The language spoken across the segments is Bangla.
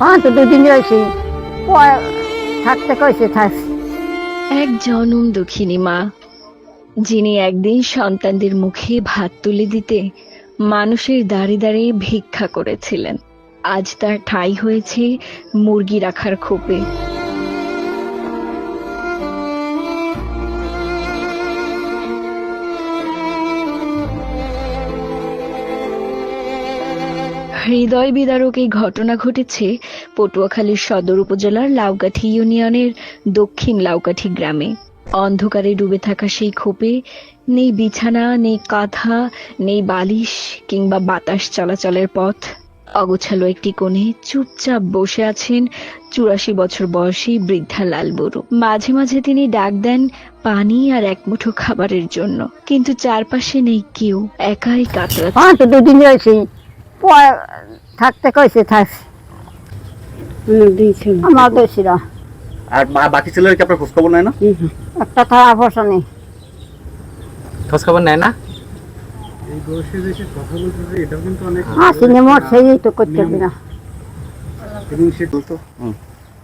হ্যাঁ এক জনম দুঃখিনী মা, যিনি একদিন সন্তানদের মুখে ভাত তুলে দিতে মানুষের দাঁড়িয়ে দাঁড়িয়ে ভিক্ষা করেছিলেন। আজ তার ঠাঁই হয়েছে মুরগি রাখার খোপে। হৃদয় বিদারক এই ঘটনা ঘটেছে পটুয়াখালীর সদর উপজেলার লাউকাঠি ইউনিয়নের দক্ষিণ লাউকাঠি গ্রামে। অন্ধকারে ডুবে থাকা সেই খোপে নেই বিছানা, নেই কাঁথা, নেই বালিশ কিংবা বাতাস চলাচলের পথ। অগোছালো একটি কোণে চুপচাপ বসে আছেন চুরাশি বছর বয়সী বৃদ্ধা লাল বড়ু। মাঝে মাঝে তিনি ডাক দেন পানি আর এক মুঠো খাবারের জন্য। কিন্তু চারপাশে নেই কেউ। একাই কাতরা হ্যাঁ থাকতে কইছে থাক। আমার দোষীর। আর বা- বাকি ছেলেরা কি আপনার খোঁজখবর নেয় না? একটা খারাপ পয়সা নেই। খোঁজ খবর নেয় না?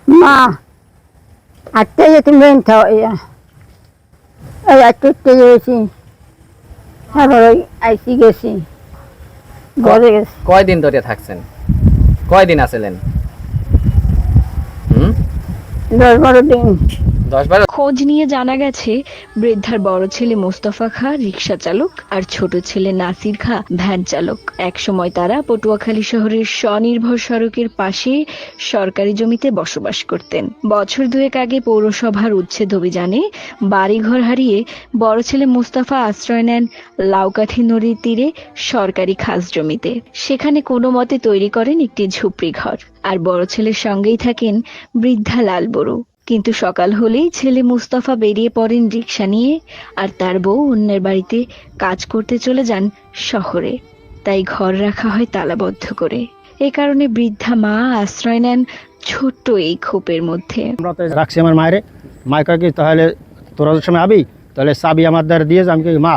মা তারপর ওই আইসি গেছি। ঘরে গেছি। কয়দিন ধরে থাকছেন? কয়দিন আসলেন হুম? দশ বারো দিন। খোঁজ নিয়ে জানা গেছে, বৃদ্ধার বড় ছেলে মোস্তফা খা রিক্সা চালক আর ছোট ছেলে নাসির খা ভ্যান চালক। একসময় তারা পটুয়াখালী শহরের স্বনির্ভর সড়কের পাশে সরকারি জমিতে বসবাস করতেন। বছর দুয়েক আগে পৌরসভার উচ্ছেদ অভিযানে বাড়িঘর হারিয়ে বড় ছেলে মোস্তফা আশ্রয় নেন লাউকাঠি নদীর তীরে সরকারি খাস জমিতে। সেখানে কোনো মতে তৈরি করেন একটি ঝুপড়ি ঘর আর বড় ছেলের সঙ্গেই থাকেন বৃদ্ধা লাল বড়ু কিন্তু সকাল হলেই ছেলে মুস্তাফা বেরিয়ে পড়েন রিক্সা নিয়ে আর তার বউ অন্যের বাড়িতে কাজ করতে চলে যান শহরে। তাই ঘর রাখা হয় তালাবদ্ধ করে। এ কারণে বৃদ্ধা মা আশ্রয় নেন ছোট্ট এই খোপের মধ্যে। আমরা তো রাখছি আমার মায়েরে। মায়কা কি, তাহলে তোরা সময় আবি? তাহলে চাবি আমার দ্বারা দিয়ে আমি মা,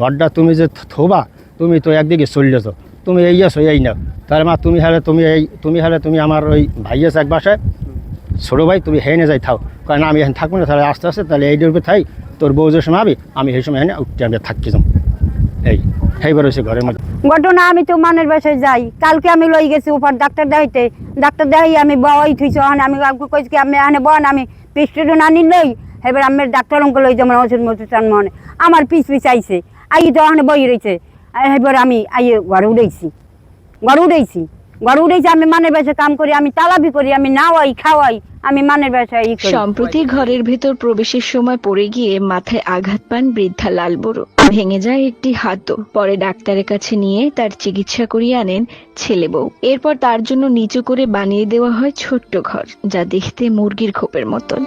ঘরটা তুমি যে থোবা, তুমি তো একদিকে চললেছ তুমি এই আছো, এই নাও। তাহলে মা, তুমি হলে তুমি এই তুমি হলে তুমি আমার ওই ভাই এক বাসায়। ছোটো ভাই, তুমি হেনে যাই, থাও। কারণ আমি এখানে থাকব না, তাহলে আস্তে আস্তে, তাহলে এই ডুবে থাই, তোর বউ যে সময় আবি আমি সেই সময় এনে উঠতে, আমি থাকি যাম এই সেইবার হয়েছে ঘরের মধ্যে। ঘটনা, আমি তো মানের বাসায় যাই। কালকে আমি লই গেছি উপর ডাক্তার দেখাইতে। ডাক্তার দেখাই আমি বই থুইছি আমি কইছি কি, আমি এখানে বন আমি প্রেসক্রিপশন আনি লই। এবার আমি ডাক্তার অঙ্ক লই যেমন ওষুধ মষুধ আন মনে আমার পিস পিস আইছে। আই তো ওখানে বই রয়েছে এবার আমি আইয়ে ঘরে উঠেছি ঘরে উঠেছি ঘরে উঠেছি আমি মানের বাসায় কাম করি, আমি তালাবি করি, আমি নাওয়াই, খাওয়াই, আমি মানের বাসায় ই করি। সম্প্রতি ঘরের ভেতর প্রবেশের সময় পড়ে গিয়ে মাথায় আঘাত পান বৃদ্ধা লাল বড়ো ভেঙে যায় একটি হাতও। পরে ডাক্তারের কাছে নিয়ে তার চিকিৎসা করিয়ে আনেন ছেলে বউ। এরপর তার জন্য নিচু করে বানিয়ে দেওয়া হয় ছোট্ট ঘর, যা দেখতে মুরগির খোপের মতন।